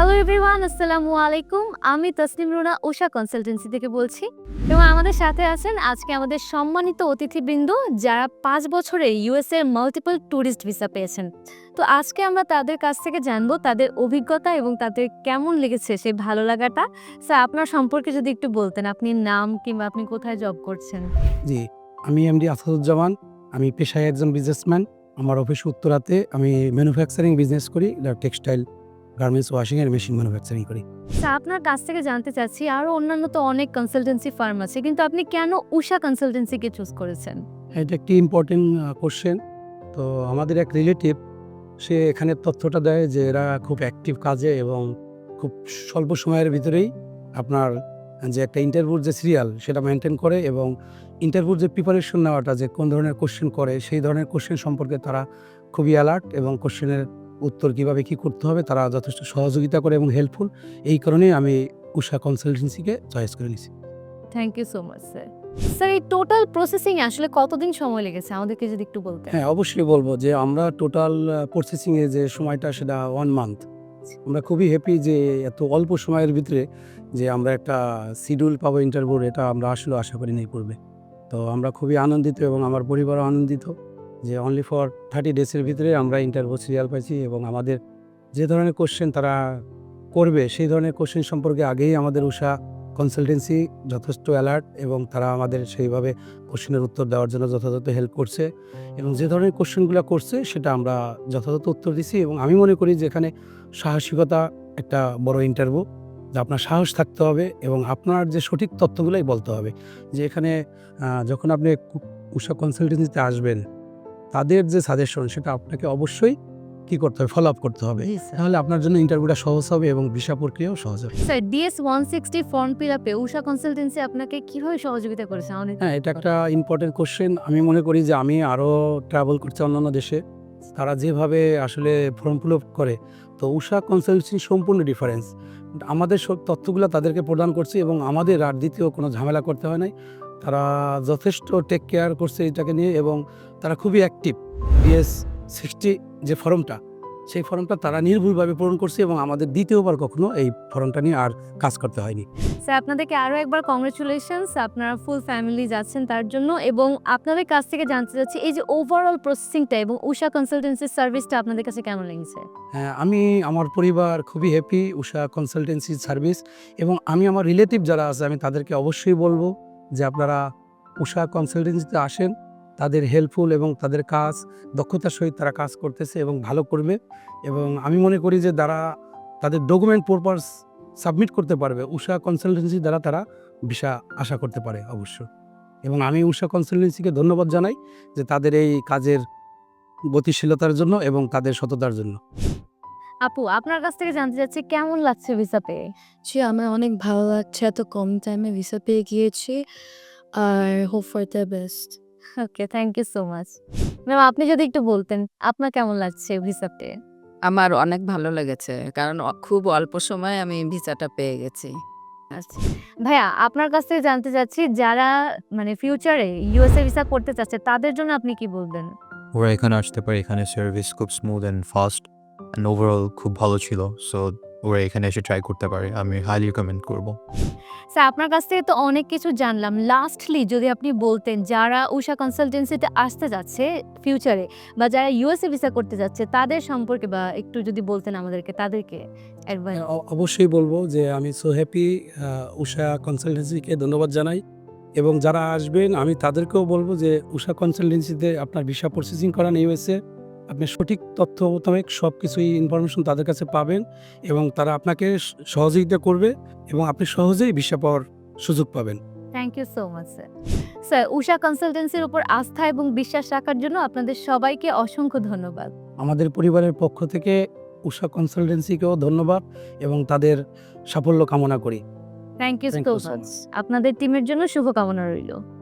Hello everyone আসসালামু আলাইকুম আমি তসনিম রুনা, উষা কনসালটেন্সি থেকে বলছি। এবং আমাদের সাথে আছেন আজকে আমাদের সম্মানিত অতিথিবৃন্দ যারা পাঁচ বছরে ইউএস এর মাল্টিপল ট্যুরিস্ট ভিসা পেয়েছেন। তো আজকে আমরা তাদের কাছ থেকে জানব তাদের অভিজ্ঞতা এবং তাদের কেমন লেগেছে সেই ভালো লাগাটা। স্যার আপনার সম্পর্কে যদি একটু বলতেন, আপনি নাম কিংবা আপনি কোথায় জব করছেন? জি, আমি এমডি আসাদুজ্জামান। আমি পেশায় একজন বিজনেসম্যান আমার অফিস উত্তরাতে আমি ম্যানুফ্যাকচারিং বিজনেস করি টেক্সটাইল গার্মেন্টস ওয়াশিং এর মেশিন ম্যানুফ্যাকচারিং করি। স্যার আপনার কাছ থেকে জানতে চাচ্ছি আরও অন্যান্য তো অনেক কনসালটেন্সি ফার্ম আছে কিন্তু আপনি কেন উষা কনসালটেন্সিকে চুজ করেছেন? এটা একটি ইম্পর্টেন্ট কোশ্চেন তো আমাদের এক রিলেটিভ সে এখানে তথ্যটা দেয় যে এরা খুব অ্যাক্টিভ কাজে এবং খুব স্বল্প সময়ের ভিতরেই আপনার যে একটা ইন্টারভিউর যে সিরিয়াল সেটা মেনটেন করে এবং ইন্টারভিউর যে প্রিপারেশন নেওয়াটা যে কোন ধরনের কোশ্চেন করে সেই ধরনের কোশ্চেন সম্পর্কে তারা খুবই অ্যালার্ট এবং কোশ্চেনের উত্তর কীভাবে কি করতে হবে তারা যথেষ্ট সহযোগিতা করে এবং হেল্পফুল এই কারণেই আমি উষা কনসালটেন্সিকে চয়েস করে নিয়েছি thank you so much sir sir এই টোটাল প্রসেসিং আসলে কতদিন সময় লেগেছে? আমাদেরকে যদি একটু বলতেন। হ্যাঁ অবশ্যই বলব যে আমরা টোটাল প্রসেসিং প্রসেসিংয়ে যে সময়টা সেটা ওয়ান মান্থ আমরা খুবই হ্যাপি যে এত অল্প সময়ের ভিতরে যে আমরা একটা শিডিউল পাবো ইন্টারভিউর এটা আমরা আসলে আশা করি নেই পূর্বে। তো আমরা খুবই আনন্দিত এবং আমার পরিবারও আনন্দিত। যে অনলি ফর থার্টি ডেজের ভিতরে আমরা ইন্টারভিউ সিরিয়াল পাইছি এবং আমাদের যে ধরনের কোশ্চেন তারা করবে, সেই ধরনের কোশ্চেন সম্পর্কে আগেই আমাদের উষা কনসালটেন্সি যথেষ্ট অ্যালার্ট এবং তারা আমাদের সেইভাবে কোশ্চেনের উত্তর দেওয়ার জন্য যথাযথ হেল্প করছে এবং যে ধরনের কোশ্চেনগুলো করছে সেটা আমরা যথাযথ উত্তর দিছি এবং আমি মনে করি যে এখানে সাহসিকতা একটা বড় ইন্টারভিউ যে আপনার সাহস থাকতে হবে এবং আপনার যে সঠিক তথ্যগুলোই বলতে হবে। যে এখানে যখন আপনি উষা কনসালটেন্সিতে আসবেন তাদের যে সাজেশন সেটা আপনাকে অবশ্যই কি করতে হবে? ফলো আপ করতে হবে। তাহলে আপনার জন্য ইন্টারভিউটা সহজ হবে এবং ভিসা প্রক্রিয়াও সহজ হবে। Sir DS one sixty form fill আপে উষা কনসালটেন্সি আপনাকে কীভাবে সহযোগিতা করেছে? হ্যাঁ এটা একটা ইম্পর্টেন্ট কোশ্চেন আমি মনে করি যে আমি আরও ট্রাভেল করছি অন্যান্য দেশে। তারা যেভাবে আসলে ফর্ম ফিল আপ করে তো উষা কনসালটেন্সি সম্পূর্ণ ডিফারেন্স আমাদের সব তথ্যগুলো তাদেরকে প্রদান করছি এবং আমাদের আর দ্বিতীয় কোনো ঝামেলা করতে হয় নাই। তারা যথেষ্ট টেক কেয়ার করছে এটাকে নিয়ে এবং তারা খুবই অ্যাক্টিভ বিএস সিক্সটি যে ফর্মটা সেই ফর্মটা তারা নির্ভুলভাবে পূরণ করছে এবং আমাদের দ্বিতীয়বার কখনো এই ফর্মটা নিয়ে আর কাজ করতে হয়নি। স্যার আপনাদেরকে আরও একবার কংগ্রেচুলেশনস আপনারা ফুল ফ্যামিলি যাচ্ছেন তার জন্য এবং আপনাদের কাছ থেকে জানতে চাচ্ছি এই যে ওভারঅল প্রসেসিংটা এবং উষা কনসালটেন্সির সার্ভিসটা আপনাদের কাছে কেমন লেগেছে? হ্যাঁ আমি আমার পরিবার খুবই হ্যাপি উষা কনসালটেন্সি সার্ভিস এবং আমি আমার রিলেটিভ যারা আছে আমি তাদেরকে অবশ্যই বলব যে আপনারা উষা কনসালটেন্সিতে আসেন, তাদের হেল্পফুল এবং তাদের কাজ, দক্ষতার সহিত তারা কাজ করতেছে এবং ভালো করবে। এবং আমি মনে করি যে তারা তাদের ডকুমেন্ট পারপাস সাবমিট করতে পারবে। উষা কনসালটেন্সি দ্বারা তারা ভিসা আশা করতে পারে অবশ্য এবং আমি উষা কনসালটেন্সিকে ধন্যবাদ জানাই যে তাদের এই কাজের গতিশীলতার জন্য এবং তাদের সততার জন্য। আপু আপনার কাছ থেকে জানতে চাচ্ছি কেমন লাগছে ভিসা পেয়ে জি আমার অনেক ভালো লাগছে। এত কম টাইমে ভিসা পেয়ে গিয়েছি। আর hope for the best okay thank you so much ma'am আপনি যদি একটু বলতেন আপনার কেমন লাগছে ভিসা পেয়ে আমার অনেক ভালো লেগেছে কারণ খুব অল্প সময়ে আমি ভিসাটা পেয়ে গেছি। আচ্ছা। ভাইয়া আপনার কাছ থেকে জানতে চাচ্ছি যারা মানে ফিউচারে ইউএসএ ভিসা করতে চাচ্ছে তাদের জন্য আপনি কি বলবেন? ওরা এখানে আসতে পারে। এখানে সার্ভিস খুব স্মুথ অ্যান্ড ফাস্ট ওভারঅল খুব ভালো ছিল। সো ওরা এখানে এসে ট্রাই করতে পারে। আমি হাইলি রিকমেন্ড করব। স্যার আপনার কাছ থেকে তো অনেক কিছু জানলাম। লাস্টলি যদি আপনি বলতেন যারা উষা কনসালটেন্সিতে আসতে যাচ্ছে ফিউচারে বা যারা ইউএসএ ভিসা করতে যাচ্ছে তাদের সম্পর্কে বা একটু যদি বলতেন আমাদেরকে তাদেরকে অ্যাডভাইস হ্যাঁ, অবশ্যই বলব যে আমি সো হ্যাপি উষা কনসালটেন্সিকে ধন্যবাদ জানাই। এবং যারা আসবেন আমি তাদেরকেও বলব যে উষা কনসালটেন্সিতে আপনার ভিসা প্রসেসিং করান ইউএসএ আপনি সঠিক তথ্য মোতাবেক সব কিছুই ইনফরমেশন তাদের কাছে পাবেন এবং তারা আপনাকে সহযোগিতা করবে এবং আপনি সহজেই ভিসা পাওয়ার সুযোগ পাবেন। Thank you so much sir sir Usha কনসালটেন্সির উপর আস্থা এবং বিশ্বাস রাখার জন্য আপনাদের সবাইকে অসংখ্য ধন্যবাদ। আমাদের পরিবারের পক্ষ থেকে উষা কনসালটেন্সিকেও ধন্যবাদ এবং তাদের সাফল্য কামনা করি। থ্যাংক ইউ সো মাচ আপনাদের টিমের জন্য শুভকামনা রইল।